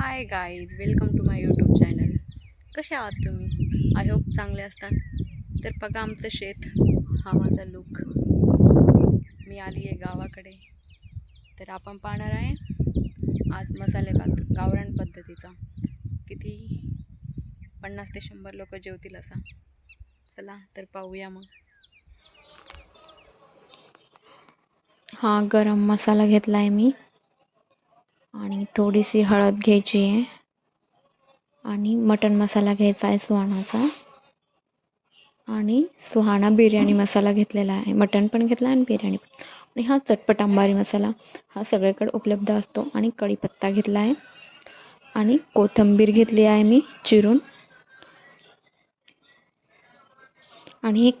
Hi guys welcome to my YouTube channel कसे आहात तुम्ही? आय होप चांगले असतात तर बघा आमचं शेत हा माझा लुक मी आली आहे गावाकडे. तर आपण पाहणार आहे आज मसाले भात गावरान पद्धतीचा. किती? पन्नास ते शंभर लोक जेवतील असा. चला तर पाहूया मग. हा गरम मसाला घेतला आहे मी. आणि थोडीशी हळद घ्यायची आहे. आणि मटण मसाला घ्यायचा आहे सुहाणाचा. आणि सुहाणा बिर्याणी मसाला घेतलेला आहे. मटण पण घेतला आणि बिर्याणी पण. आणि हा चटपट आंबारी मसाला. हा सगळीकडे उपलब्ध असतो. आणि कढीपत्ता घेतला आहे. आणि कोथिंबीर घेतली आहे मी चिरून. आणि एक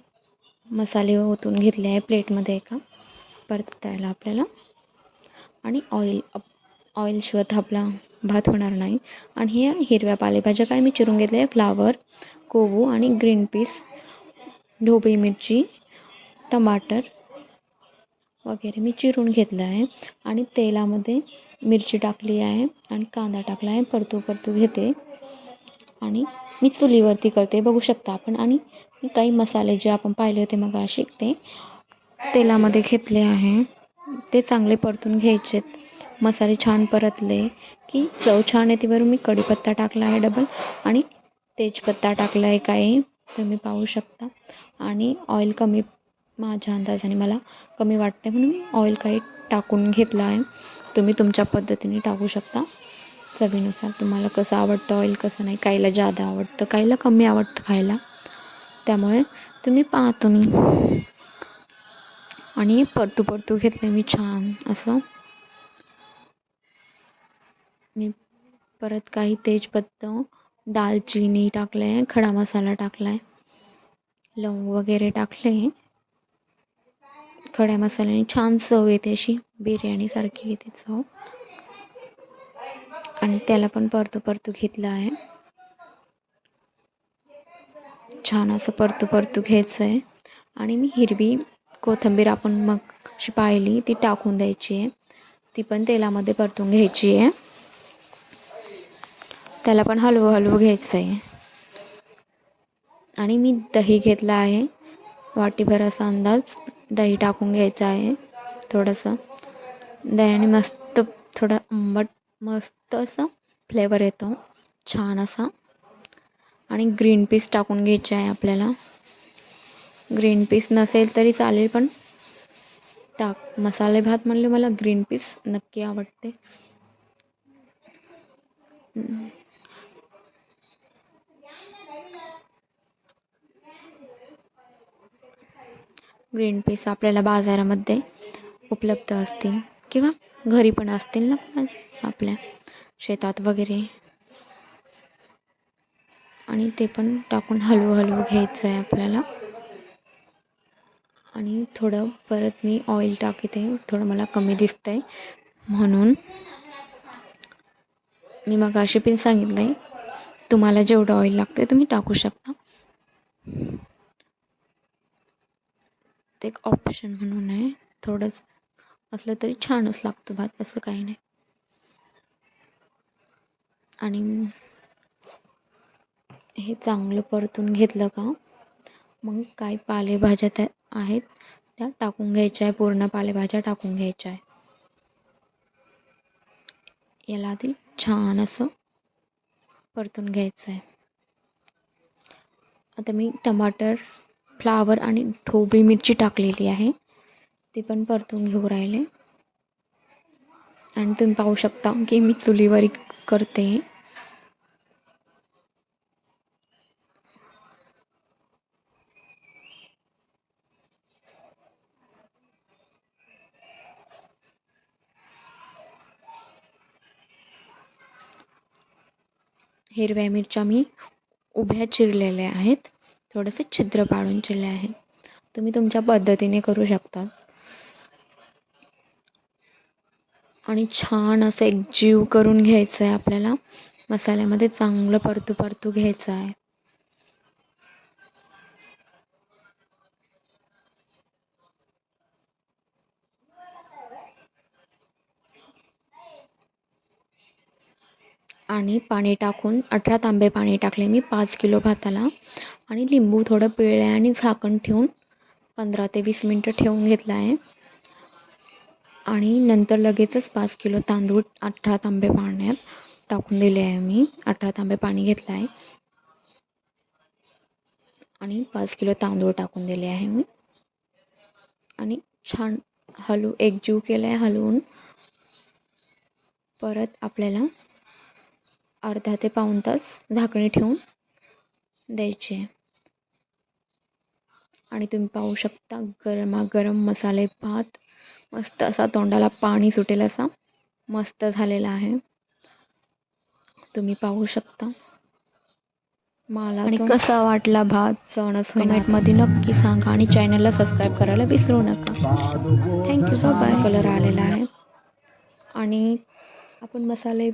मसाले ओतून घेतले आहे प्लेटमध्ये एका. परत द्यायला आपल्याला. आणि ऑइल ऑइलशिवाय आपला भात होणार नाही. आणि हे हिरव्या पालेभाज्या काय? मी चिरून घेतल्या आहे फ्लावर कोबू आणि ग्रीन पीस ढोबळी मिरची टमाटर वगैरे मी चिरून घेतलं आहे. आणि तेलामध्ये मिरची टाकली आहे आणि कांदा टाकला आहे. परतू परतू घेते. आणि मी चुलीवरती करते. बघू शकता आपण. आणि मी काही मसाले जे आपण पाहिले होते मग शिकते ते तेलामध्ये घेतले आहे. ते चांगले परतून घ्यायचेत. मसाले छान परतले की चव छान येतेवरून मी कढीपत्ता टाकला आहे डबल आणि तेजपत्ता टाकला आहे. काही तुम्ही पाहू शकता. आणि ऑइल कमी माझ्या अंदाजाने मला कमी वाटते म्हणून मी ऑइल काही टाकून घेतलं आहे. तुम्ही तुमच्या पद्धतीने टाकू शकता. चवीनुसार तुम्हाला कसं आवडतं ऑइल कसं नाही काहीला जादा आवडतं काहीला कमी आवडतं खायला. त्यामुळे तुम्ही पाहा तुम्ही. आणि परतू परतू घेतले मी छान असं. मी परत काही तेजपत्ता दालचिनी टाकलं आहे खडा मसाला टाकला आहे लवंग वगैरे टाकले. खड्या मसाल्याने छान चव येते अशी बिर्याणीसारखी येते चव. आणि त्याला पण परतू परतू घेतलं आहे. छान असं परतू परतू घ्यायचं आहे आणि मी हिरवी कोथिंबीर आपण मग अशी पाहिली ती टाकून द्यायची आहे. ती पण तेलामध्ये परतून घ्यायची आहे. त्याला पण हलवं हलवं घ्यायचं आहे. आणि मी दही घेतलं आहे. वाटीभर असा अंदाज. दही टाकून घ्यायचं आहे. थोडंसं. दह्याने मस्त थोडं आंबट मस्त असं फ्लेवर येतो. छान असा. आणि ग्रीन पीस टाकून घ्यायचे आहे आपल्याला. ग्रीन पीस नसेल तरी चालेल पण टाक. मसाले भात म्हणले मला ग्रीन पीस नक्की आवडते. ग्रीन पीस आपल्याला बाजारामध्ये उपलब्ध असतील किंवा घरी पण असतील ना आपल्या शेतात वगैरे. आणि ते पण टाकून हळूहळू घ्यायचं आहे आपल्याला. आणि थोडं परत मी ऑइल टाकते थोडं मला कमी दिसतं आहे म्हणून मी मग अशी पण सांगितलं आहे तुम्हाला जेवढं ऑइल लागतं तुम्ही टाकू शकता. ते एक ऑप्शन म्हणून आहे थोडंच असलं तरी छानच लागतो भात असं काही नाही. आणि हे चांगलं परतून घेतलं का मग काही पालेभाज्या त्या आहेत त्या टाकून घ्यायच्या आहे पूर्ण पालेभाज्या टाकून घ्यायच्या आहे. याला आधी छान असं परतून घ्यायचं आहे. आता मी टमाटर फ्लावर आणि ढोबळी मिरची टाकलेली आहे. ती पण परतून घेऊ राहिले. आणि तुम्ही पाहू शकता की मी चुलीवर करते. हिरव्या मिरच्या मी उभ्या चिरलेल्या आहेत. थोडेसे छिद्र पाडून चिरले आहेत तुम्ही तुमच्या पद्धतीने करू शकता. आणि छान असं एक जीव करून घ्यायचं आहे आपल्याला. मसाल्यामध्ये चांगलं परतू परतू घ्यायचं आहे आणि पाणी टाकून अठरा तांबे पाणी टाकले मी पाच किलो भाताला. आणि लिंबू थोडं पिळलं आहे आणि झाकण ठेवून पंधरा ते वीस मिनटं ठेवून घेतलं आहे आणि नंतर लगेचच पाच किलो तांदूळ अठरा तांबे पाण्यात टाकून दिले आहे मी. अठरा तांबे पाणी घेतलं आहे आणि पाच किलो तांदूळ टाकून दिले आहे मी. आणि छान हलू एकजीव केलं आहे हलवून. परत आपल्याला अर्धा ते पाऊण तास झाकणी ठेवून द्यायचे. आणि तुम्ही पाहू शकता गरमागरम मसाले भात मस्त असा तोंडाला पाणी सुटेल असा मस्त झालेला आहे. तुम्ही पाहू शकता. मला आणि कसा वाटला भात? सणच कमेंटमध्ये नक्की सांगा आणि चॅनलला सबस्क्राईब करायला विसरू नका. थँक्यू बाय कलर आलेला आहे. आणि आपण मसाले